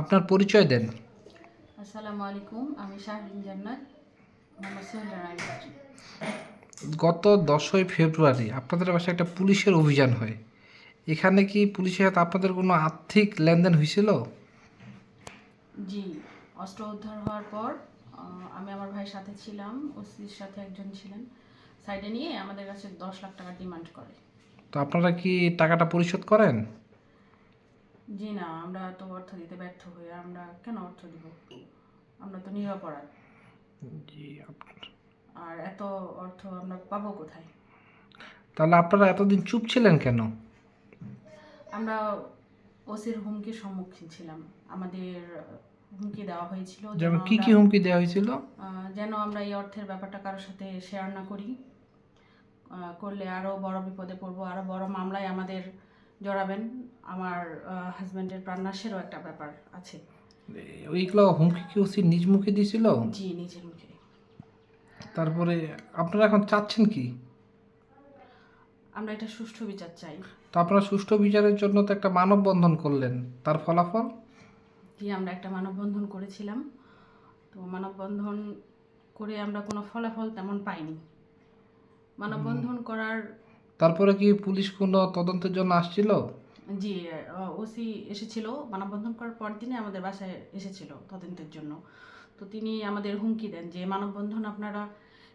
আপনার পরিচয় দেন। আসসালামু আলাইকুম আমি শাহরিন জান্নাত গত দশই ফেব্রুয়ারি আপনাদের বাসায় একটা পুলিশের অভিযান হয়। এখানে কি পুলিশের সাথে আপনাদের কোনো আর্থিক লেনদেন হয়েছিল? জি অস্ত্র উদ্ধার হওয়ার পর আমি আমার ভাইয়ের সাথে ছিলাম ওসির সাথে একজন ছিলেন। সাইডে নিয়ে আমাদের কাছে দশ লাখ টাকা ডিমান্ড করে। তো আপনারা কি টাকাটা পরিশোধ করেন? জি না আমরা তো অর্থ দিতে ব্যর্থ হই আমরা কেন অর্থ দিব? আমরা তো নিরপরাধ। জি আর এত অর্থ আমরা পাবো কোথায়? তাহলে আপনারা এতদিন চুপ ছিলেন কেন? আমরা ওসির হুমকির সম্মুখীন ছিলাম। আমাদের হুমকি দেওয়া হয়েছিল যেমন কি কি হুমকি দেওয়া হয়েছিল? আহ, যেন আমরা এই অর্থের ব্যাপারটা কারোর সাথে শেয়ার না করি। আহ, করলে আরও বড় বিপদে পড়ব আরও বড় মামলায় আমাদের জড়াবেন। আমার হাজব্যান্ডের প্রাণনাশেরও একটা ব্যাপার আছে। ওইগুলো হুমকি কি ওসি নিজ মুখে দিয়েছিল? জি নিজের মুখে। তারপরে আপনারা এখন চাচ্ছেন কি? আমরা এটা সুষ্ঠু বিচার চাই। তো আপনারা সুষ্ঠু বিচারের জন্য তো একটা মানববন্ধন করলেন। তার ফলাফল? জি আমরা একটা মানববন্ধন করেছিলাম। তো মানববন্ধন করে আমরা কোনো ফলাফল তেমন পাইনি। মানববন্ধন করার তারপরে কি পুলিশ কোনো তদন্তের জন্য আসছিল? জি ওসি এসেছিল মানববন্ধন করার পর দিনে আমাদের বাসায় এসেছিল তদন্তের জন্য। তো তিনি আমাদের হুমকি দেন যে মানববন্ধন আপনারা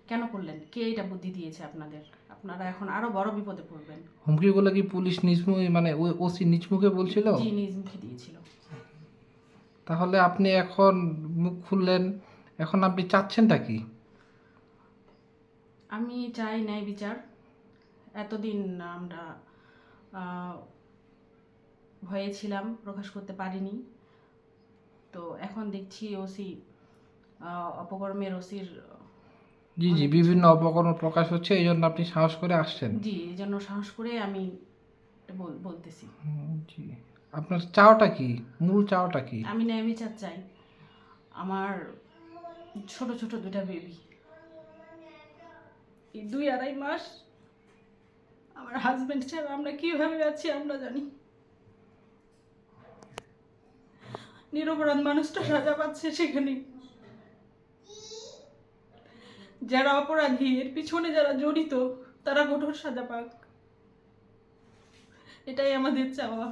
কেন করলেন? কে এটা বুদ্ধি দিয়েছে আপনাদের? আপনারা এখন আরও বড় বিপদে পড়বেন। হুমকিগুলো কি পুলিশ নিজ মুখে মানে ওসি নিজ মুখে বলছিল? জি নিজ মুখে দিয়েছিল। তাহলে আপনি এখন মুখ খুললেন এখন আপনি চাচ্ছেনটা কি? আমি চাই ন্যায় বিচার। এতদিন আমরা ভয়ে ছিলাম প্রকাশ করতে পারিনি। তো এখন দেখছি ওসি অপকর্মের ওসির জি জি বিভিন্ন অপকর্ম প্রকাশ হচ্ছে এই জন্য আপনি সাহস করে আসছেন। জি এই জন্য সাহস করে আমি বলতেছি। জি। আপনার চাওয়াটা কি? মূল চাওয়াটা কি? আমি ন্যায় বিচার চাই। আমার ছোট ছোট দুটা বেবি এই দুই আড়াই মাস আমার হাজবেন্ড ছাড়া আমরা কীভাবে আছি আমরা জানি। নিরপরাধ মানুষটা সাজা পাচ্ছে সেখানে। যারা অপরাধী, এর পিছনে যারা জড়িত, তারা কঠোর সাজা পাক। এটাই আমাদের চাওয়া।